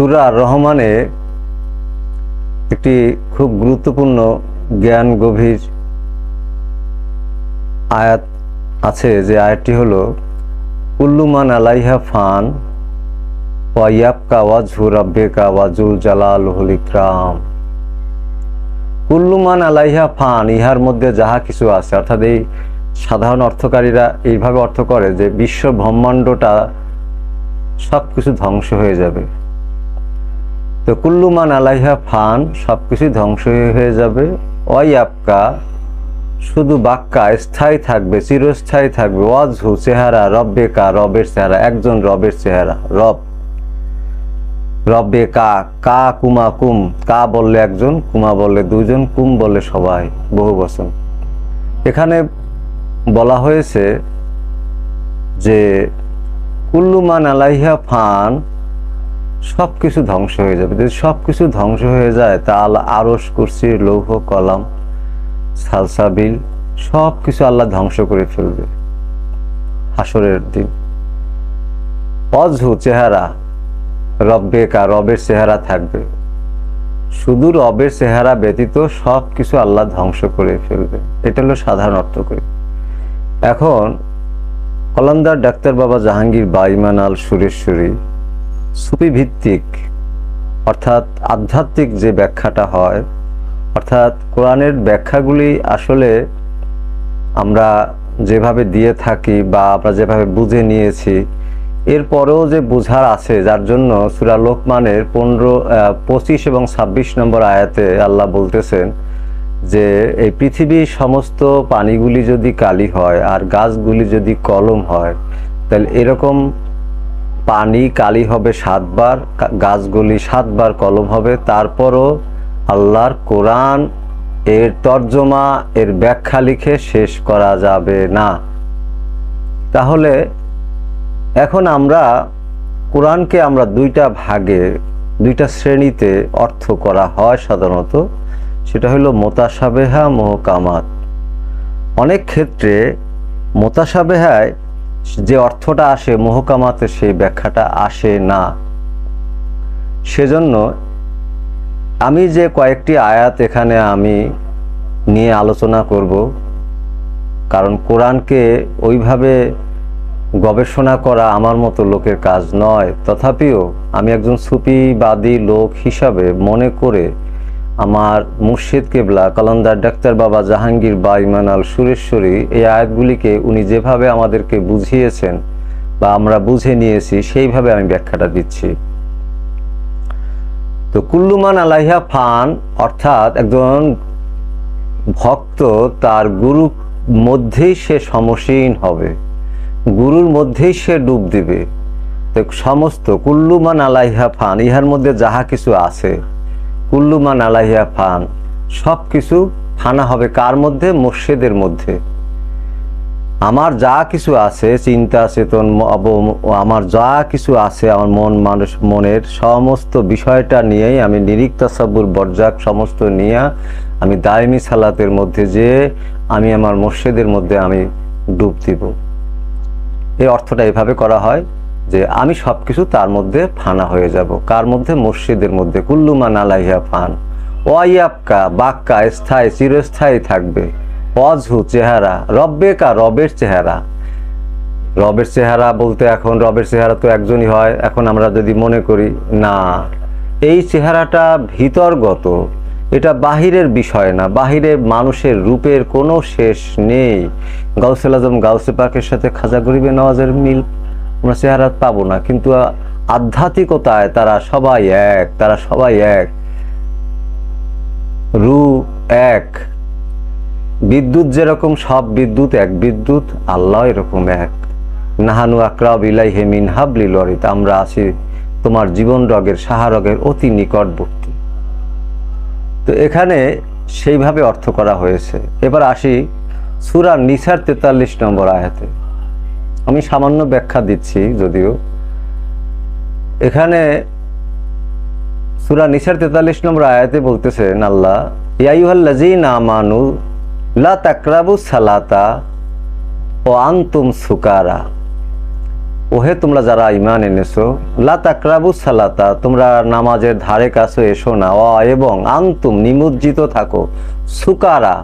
সুরা রহমানে একটি খুব গুরুত্বপূর্ণ জ্ঞান গভীর আয়াত আছে যে আয়াতটি হল কুল্লুমান আলাইহা ফান ওয়াইয়াবকা ওয়াজহু রাব্বেকা ওয়াজুল জালালুল ইকরাম। কুল্লুমান আলাইহা ফান, ইহার মধ্যে যাহা কিছু আছে, অর্থাৎ এই সাধারণ অর্থকারীরা এইভাবে অর্থ করে যে বিশ্ব ব্রহ্মাণ্ডটা সব কিছু ধ্বংস হয়ে যাবে। তো কুল্লুমান আলাইহা ফান সব কিছু ধ্বংস হয়ে যাবে। ওয়াই আপকা শুধু বাক্কা, স্থায়ী থাকবে, চিরস্থায়ী থাকবে। ওয়াজহু, চেহারা রব্বে কা রবের চেহারা, একজন রবের চেহারা, রব। রব্বে কা কা কুমা কুম, কা বললে একজন, কুমা বললে দুজন, কুম বললে সবাই, বহু বচন। এখানে বলা হয়েছে যে কুল্লুমান আলাইহা ফান সব কিছু ধ্বংস হয়ে যাবে। যদি সব কিছু ধ্বংস হয়ে যায় তা আল্লাহ আরস কুরসির লৌহ, কলাম সালসাবিল সব কিছু আল্লাহ ধ্বংস করে ফেলবে হাসরের দিন। অজহু চেহারা রব্বে কা রবের চেহারা থাকবে। শুধু রবের চেহারা ব্যতীত সব কিছু আল্লাহ ধ্বংস করে ফেলবে। এটা হলো সাধারণ অর্থ করে। এখন কলন্দার ডাক্তার বাবা জাহাঙ্গীর বাইমান আল সুরেশ্বরী সুফি ভিত্তিক অর্থাৎ আধ্যাত্মিক যে ব্যাখ্যাটা হয়, অর্থাৎ কোরআনের ব্যাখ্যাগুলি আসলে আমরা যেভাবে দিয়ে থাকি বা আমরা যেভাবে বুঝে নিয়েছি, এরপরেও যে বুঝার আছে, যার জন্য সুরা লোকমানের পনেরো পঁচিশ এবং ছাব্বিশ নম্বর আয়াতে আল্লাহ বলতেছেন যে, এই পৃথিবীর সমস্ত পানিগুলি যদি কালি হয় আর গাছগুলি যদি কলম হয়, তাহলে এরকম পানি কালি হবে সাতবার গাছগুলি সাতবার কলম হবে। তারপরও আল্লাহর কোরআন এর তর্জমা, এর ব্যাখ্যা লিখে শেষ করা যাবে না। তাহলে এখন আমরা কোরআনকে আমরা দুইটা ভাগে, দুইটা শ্রেণীতে অর্থ করা হয় সাধারণত। সেটা হলো মোতাসাবেহা, মোহকামাত। অনেক ক্ষেত্রে মোতাসাবেহায় যে অর্থটা আসে, মহকামাতে সেই ব্যাখ্যাটা আসে না। সেজন্য আমি যে কয়েকটি আয়াত এখানে আমি নিয়ে আলোচনা করব, কারণ কোরআনকে ওইভাবে গবেষণা করা আমার মতো লোকের কাজ নয়। তথাপিও আমি একজন সুফিবাদী লোক হিসাবে মনে করে আমার মুর্শিদ কেবলা, কলন্দার ডাক্তার বাবা জাহাঙ্গীর বা ইমান আল সুরেশ্বরী, এই আয়াতগুলিকে উনি যেভাবে আমাদেরকে বুঝিয়েছেন বা আমরা বুঝে নিয়েছি, সেইভাবে আমি ব্যাখ্যাটা দিচ্ছি। তো কুল্লুমান আলাইহা ফান, অর্থাৎ একজন ভক্ত, তার গুরু মধ্যেই সে সমসীন হবে। গুরুর মধ্যেই সে ডুব দিবে। তো সমস্ত কুল্লুমান আলাইহা ফান, ইহার মধ্যে যাহা কিছু আছে কুল্লুমান আলাইহা ফান। সব কিছু ফানা হবে কার মধ্যে? মসজিদের মধ্যে। আমার যা কিছু আছে, চিন্তা, চেতন আমার যা কিছু আছে, আমার মন, মানুষ, মনের সমস্ত বিষয়টা নিয়েই আমি নিরিক তাসাব্বুর বরজাক সমস্ত নিয়ে আমি দায়মি সালাতের মধ্যে যে আমি আমার মসজিদের মধ্যে আমি ডুব দিব। এই অর্থটা এভাবে করা হয়। যে আমি সবকিছু তার মধ্যে ফানা হয়ে যাব। কার মধ্যে? মসজিদের মধ্যে। কুল্লুমান আলাইহা ফান। ওয়াইয়াবকা বাক্কা, স্থায়ী, চিরস্থায়ী থাকবে। অজহু চেহারা, রব্বেকা, রবের চেহারা। রবের চেহারা বলতে এখন রবের চেহারা তো একজনই হয়। এখন আমরা যদি মনে করি, না। এই চেহারাটা ভিতরগত। এটা বাহিরের বিষয় না। বাহিরে মানুষের রূপের কোনো শেষ নেই। গাউসেল আজম গাউসে পাকের সাথে খাজা গরিবে নওয়াজের মিল। আমরা চেহারা পাবো না, কিন্তু আধ্যাত্মিকতায় তারা সবাই এক, তারা সবাই এক। রু এক। বিদ্যুৎ যেরকম সব বিদ্যুৎ এক, বিদ্যুৎ আল্লাহ এরকম এক। নাহানু আকরা বিলাই হেমিন হাবলি লরিত, আমরা আছি তোমার জীবন রগের সাহারগের অতি নিকটবর্তী। তো এখানে সেইভাবে অর্থ করা হয়েছে। এবার আসি সুরা নিসার তেতাল্লিশ নম্বর আয়াতে। আমি সামান্য ব্যাখ্যা দিচ্ছি যদিও। এখানে সুরা নিসার তেতাল্লিশ নম্বর আয়াতে বলতেছেন আল্লাহ ইয়াইহাল্লাজিন আমানু, লা তাকরাবু সালাতা ও আন্তুম সুকারা। ওহে তোমরা যারা ইমান এনেছো, লা তাকরাবু সালাতা, তোমরা নামাজের ধারে কাছে এসো না। অ এবং আন্তুম নিমজ্জিত থাকো, সুকারা।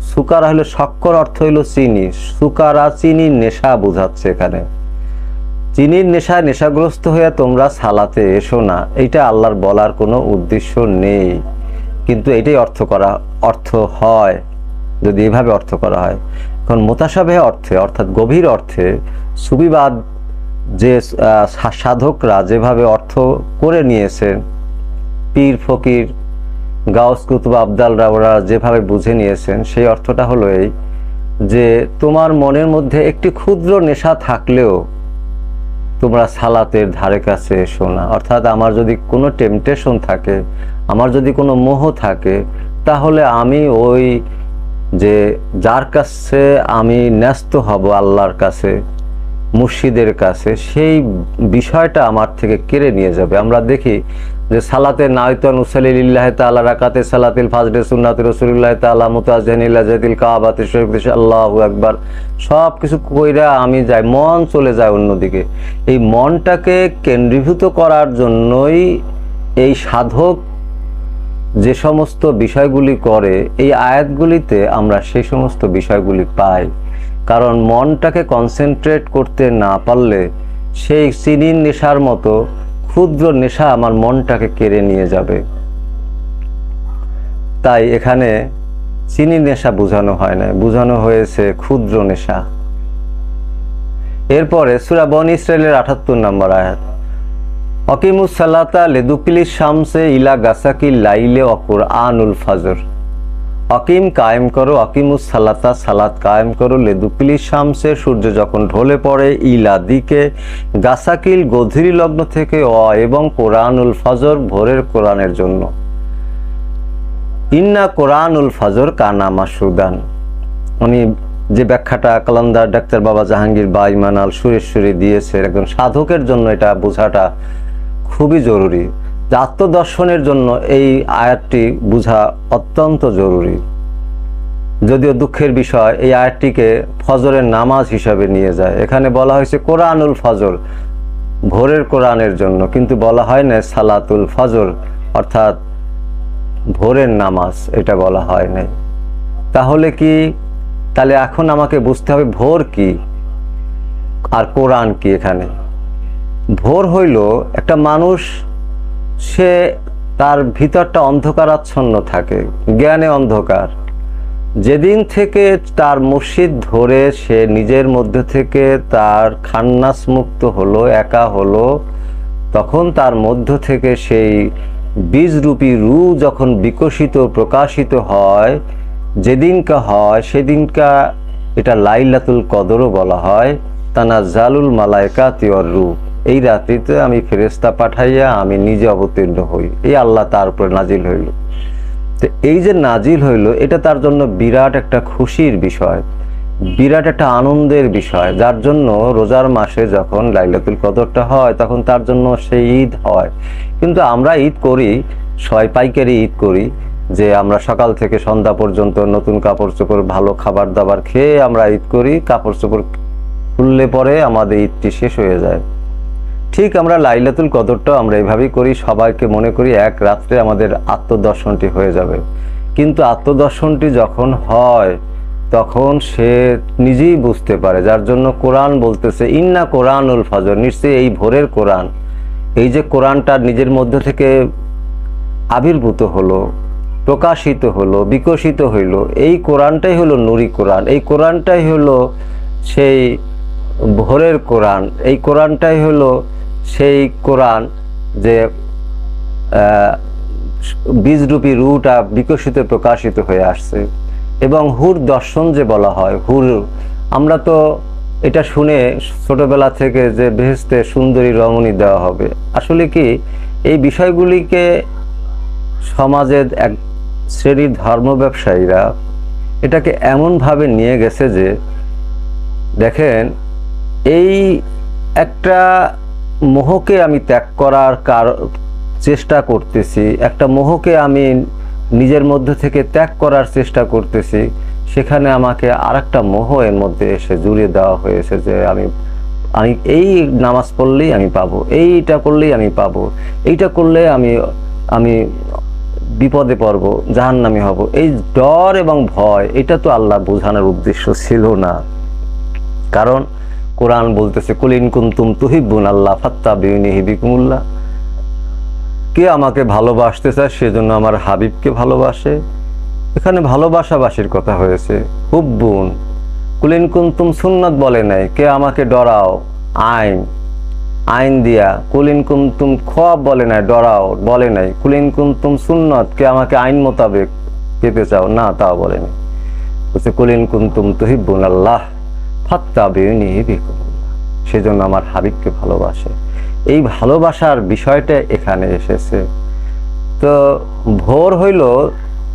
সুকারা হলো শক্কর অর্থ হলো চিনি। সুকারা চিনির নেশা বোঝাচ্ছে এখানে। চিনির নেশায় নেশাগ্রস্ত হয়ে তোমরা সালাতে এসো না। এইটা আল্লাহর বলার কোনো উদ্দেশ্য নেই। কিন্তু এটাই অর্থ করা, অর্থ হয়। যদি এভাবে অর্থ করা হয়। এখন মোতাসাবে অর্থে, অর্থাৎ গভীর অর্থে সুবিবাদ যে সাধকরা যেভাবে অর্থ করে নিয়েছেন পীর ফকির গাউস কুতুব আবদালরা ওরা যেভাবে বুঝে নিয়েছেন, সেই অর্থটা হলো এই যে তোমার মনের মধ্যে একটি ক্ষুদ্র নেশা থাকলেও তোমরা সালাতের ধারে কাছে এসো না। অর্থাৎ আমার যদি কোনো টেম্পটেশন থাকে, আমার যদি কোনো মোহ থাকে, তাহলে আমি ওই যে যার কাছে আমি ন্যস্ত হব আল্লাহর কাছে মুর্শিদের কাছে, সেই বিষয়টা আমার থেকে কেড়ে নিয়ে যাবে। আমরা দেখি যে সালাতে নায়তন উসালিল্লাহ তাআলা, রাকাতে সালাতিল ফাজরে সুন্নাত রসুলিল্লাহ তাআলা মুতাজহানিল্লাহ জাদিল কাবাতে, শরীফ আল্লাহু আকবার সব কিছু কইরা আমি যাই, মন চলে যায় অন্যদিকে। এই মনটাকে কেন্দ্রীভূত করার জন্যই এই সাধক যে সমস্ত বিষয়গুলি করে, এই আয়াতগুলিতে আমরা সেই সমস্ত বিষয়গুলি পাই। কারণ মনটাকে কনসেন্ট্রেট করতে না পারলে সেই চিনির নেশার মতো ক্ষুদ্র নেশা আমার মনটাকে কেড়ে নিয়ে যাবে। তাই এখানে চিনির নেশা বোঝানো হয় না, বোঝানো হয়েছে ক্ষুদ্র নেশা। এরপরে সুরা বন ইসরায়েলের আটাত্তর নম্বর আয়াত। অকিমুস সালাতা লেদুকিলি শামসে ইলা গাসাকি লাইলে অকুর আনুল ফাজর। অকিম কায়েম করো অকিমুস সালাতা, সালাত কায়েম করো। লেদুকিলি শামসে সূর্য যখন ঢলে পড়ে ইলা দিকে গাসাকিল গধুরি লগ্ন থেকে অ এবং কোরআনুল ফজর ভোরের কোরআনের জন্য। ইন্না কোরআনুল ফজর কানা মাসুদান। উনি যে ব্যাখ্যাটা কালান্দার ডাক্তার বাবা জাহাঙ্গীর বা ইমানাল সুরেশ্বরী দিয়েছে একজন সাধকের জন্য এটা বোঝাটা খুবই জরুরি। যে আত্মদর্শনের জন্য এই আয়াতটি বোঝা অত্যন্ত জরুরি। যদিও দুঃখের বিষয়, এই আয়াতটিকে ফজরের নামাজ হিসাবে নিয়ে যায়। এখানে বলা হয়েছে কোরআনুল ফজর, ভোরের কোরআনের জন্য। কিন্তু বলা হয় না সালাতুল ফজর, অর্থাৎ ভোরের নামাজ, এটা বলা হয় নাই। তাহলে কি, তাহলে এখন আমাকে বুঝতে হবে ভোর কি আর কোরআন কি এখানে? ভোর হইল একটা মানুষ সে তার ভিতরটা অন্ধকারাচ্ছন্ন থাকে, জ্ঞানে অন্ধকার। যেদিন থেকে তার মুর্শিদ ধরে সে নিজের মধ্যে থেকে তার খান্নাস মুক্ত হলো, একা হলো, তখন তার মধ্য থেকে সেই বীজরূপী রু যখন বিকশিত, প্রকাশিত হয়, যেদিনকা হয়, সেদিনকা এটা লাইলাতুল কদরও বলা হয় তানা জালুল মালায়কা তিওর রু এই রাত্রিতে আমি ফেরেস্তা পাঠাইয়া আমি নিজে অবতীর্ণ হই। এই আল্লাহ তার উপরে নাজিল হইল। তো এই যে নাজিল হইল, এটা তার জন্য বিরাট একটা খুশির বিষয়, বিরাট একটা আনন্দের বিষয়। যার জন্য রোজার মাসে যখন লাইলাতুল কদরটা হয়, তখন তার জন্য সেই ঈদ হয়। কিন্তু আমরা ঈদ করি, ছয় পাইকারি ঈদ করি, যে আমরা সকাল থেকে সন্ধ্যা পর্যন্ত নতুন কাপড় চোপড়, ভালো খাবার দাবার খেয়ে আমরা ঈদ করি। কাপড় চোপড় খুললে পরে আমাদের ঈদটি শেষ হয়ে যায়। ঠিক আমরা লাইলাতুল কদরটাও আমরা এভাবেই করি, সবাইকে মনে করি এক রাত্রে আমাদের আত্মদর্শনটি হয়ে যাবে। কিন্তু আত্মদর্শনটি যখন হয়, তখন সে নিজেই বুঝতে পারে, যার জন্য কোরআন বলতেছে, ইন্না কোরআনুল ফজর নিশ্চয়ই এই ভোরের কোরআন। এই যে কোরআনটা নিজের মধ্যে থেকে আবির্ভূত হলো, প্রকাশিত হলো, বিকশিত হইল, এই কোরআনটাই হলো নুরি কোরআন, এই কোরআনটাই হলো সেই ভোরের কোরআন, এই কোরআনটাই হলো সেই কোরআন যে বীজরূপী রুটা বিকশিত, প্রকাশিত হয়ে আসছে। এবং হুর দর্শন যে বলা হয়, হুর, আমরা তো এটা শুনে ছোটবেলা থেকে যে বেহেস্তে সুন্দরী রমণী দেওয়া হবে। আসলে কি, এই বিষয়গুলিকে সমাজের এক শ্রেণির ধর্ম ব্যবসায়ীরা এটাকে এমনভাবে নিয়ে গেছে যে, দেখেন, এই একটা মোহকে আমি ত্যাগ করার কার, চেষ্টা করতেছি। একটা মোহকে আমি নিজের মধ্যে থেকে ত্যাগ করার চেষ্টা করতেছি। সেখানে আমাকে আরেকটা মোহ এর মধ্যে এসে জুড়িয়ে দেওয়া হয়েছে যে আমি আমি এই নামাজ পড়লেই আমি পাবো, এইটা করলেই আমি পাবো, এইটা করলে আমি আমি বিপদে পড়ব, জাহান্নামি হব। এই ডর এবং ভয়, এটা তো আল্লাহ বোঝানোর উদ্দেশ্য ছিল না। কারণ কোরআন বলতেছে কুলিন কুন্তুম তুহিব্বুন আল্লাহ ফাত্তা বিউনি হিবিকুমুল্লাহ কে আমাকে ভালোবাসতে চায় সেজন্য আমার হাবিবকে ভালোবাসে। এখানে ভালোবাসাবাসির কথা হয়েছে, হুব্বুন। কুলিন কুন্তুম সুন্নত বলে নাই, কে আমাকে ডরাও, আইন। আইন দিয়া কুলিন কুন্তুম খোয়াব বলে নাই, ডরাও। বলে নাই কুলিন কুন্তুম সুন্নত, কে আমাকে আইন মোতাবেক পেতে চাও? না, তাও বলে নাই। বলছে কুলিন কুন্তুম তুহিব্বুন আল্লাহ। ফাত্তা বিউনি সেজন্য আমার হাবিবকে ভালোবাসে। এই ভালোবাসার বিষয়টা এখানে এসেছে। তো ভোর হইল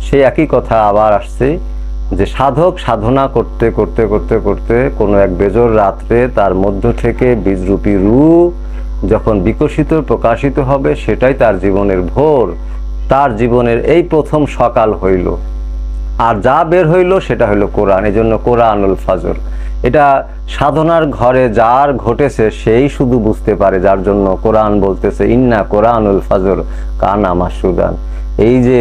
সেই একই কথা আবার আসছে যে সাধক সাধনা করতে করতে করতে করতে কোনো এক বেজর রাত্রে তার মধ্য থেকে বীজরূপী রু যখন বিকশিত, প্রকাশিত হবে, সেটাই তার জীবনের ভোর। তার জীবনের এই প্রথম সকাল হইল। আর যা বের হইল সেটা হইল কোরআন। এই জন্য কোরআনুল ফাজর। এটা সাধনার ঘরে যার ঘটেছে সেই শুধু বুঝতে পারে, যার জন্য কোরআন বলতেছে, ইন্না কোরআনুল ফাজর কানা মাসুদান এই যে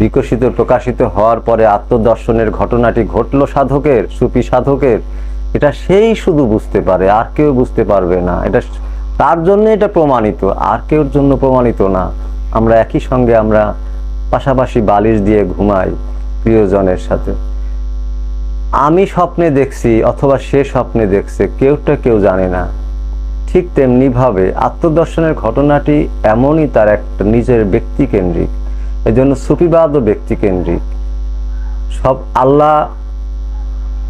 বিকশিত, প্রকাশিত হওয়ার পরে আত্মদর্শনের ঘটনাটি ঘটলো সাধকের, সুফি সাধকের, এটা সেই শুধু বুঝতে পারে, আর কেউ বুঝতে পারবে না। এটা তার জন্য এটা প্রমাণিত, আর কেউর জন্য প্রমাণিত না। আমরা একই সঙ্গে আমরা পাশাপাশি বালিশ দিয়ে ঘুমাই প্রিয়জনের সাথে। আমি স্বপ্নে দেখছি অথবা সে স্বপ্নে দেখছে, কেউটা কেউ জানে না। ঠিক তেমনিভাবে আত্মদর্শনের ঘটনাটি এমনই তার একটা নিজের ব্যক্তিকেন্দ্রিক এজন্য সুফিবাদও ব্যক্তিকেন্দ্রিক সব আল্লাহ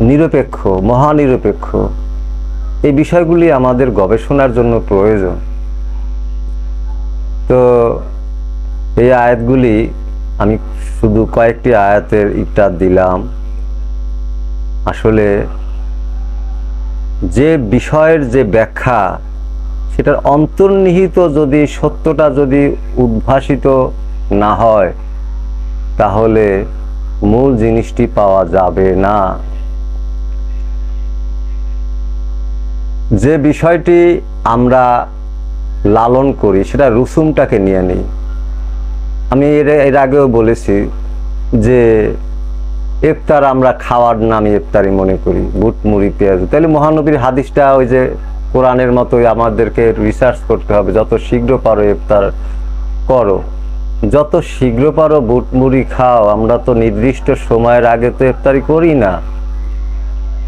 নিরপেক্ষ, মহানিরপেক্ষ। এই বিষয়গুলি আমাদের গবেষণার জন্য প্রয়োজন। তো এই আয়াতগুলি আমি শুধু কয়েকটি আয়াতের ইটা দিলাম। আসলে যে বিষয়ের যে ব্যাখ্যা, সেটার অন্তর্নিহিত যদি সত্যটা যদি উদ্ভাসিত না হয়, তাহলে মূল জিনিসটি পাওয়া যাবে না। যে বিষয়টি আমরা লালন করি, সেটা রুসুমটাকে নিয়ে নিই। আমি এর এর আগেও বলেছি যে ইফতার আমরা খাওয়ার নামে ইফতারি মনে করি বুট মুড়ি পেঁয়াজ। তাহলে মহানবীর হাদিসটা ওই যে কোরআনের মতোই আমাদেরকে রিসার্চ করতে হবে, যত শীঘ্র পারো ইফতার করো। যত শীঘ্র পারো বুট মুড়ি খাও, আমরা তো নির্দিষ্ট সময়ের আগে তো ইফতারি করি না।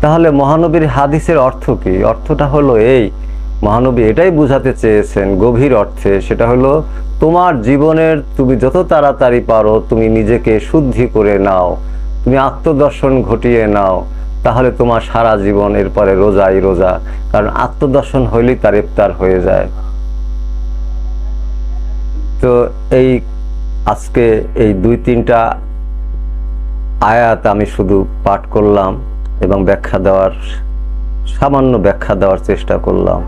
তাহলে মহানবীর হাদিসের অর্থ কি? অর্থটা হলো এই, মহানবী এটাই বুঝাতে চেয়েছেন গভীর অর্থে, সেটা হলো তোমার জীবনের তুমি যত তাড়াতাড়ি পারো, তুমি নিজেকে শুদ্ধি করে নাও। তুমি আত্মদর্শন ঘটিয়ে নাও, তাহলে তোমার সারা জীবন এরপরে রোজাই রোজা, কারণ আত্মদর্শন হইলেই তার ইফতার হয়ে যায়। তো এই আজকে এই দুই তিনটা আয়াত আমি শুধু পাঠ করলাম এবং ব্যাখ্যা দেওয়ার সামান্য ব্যাখ্যা দেওয়ার চেষ্টা করলাম।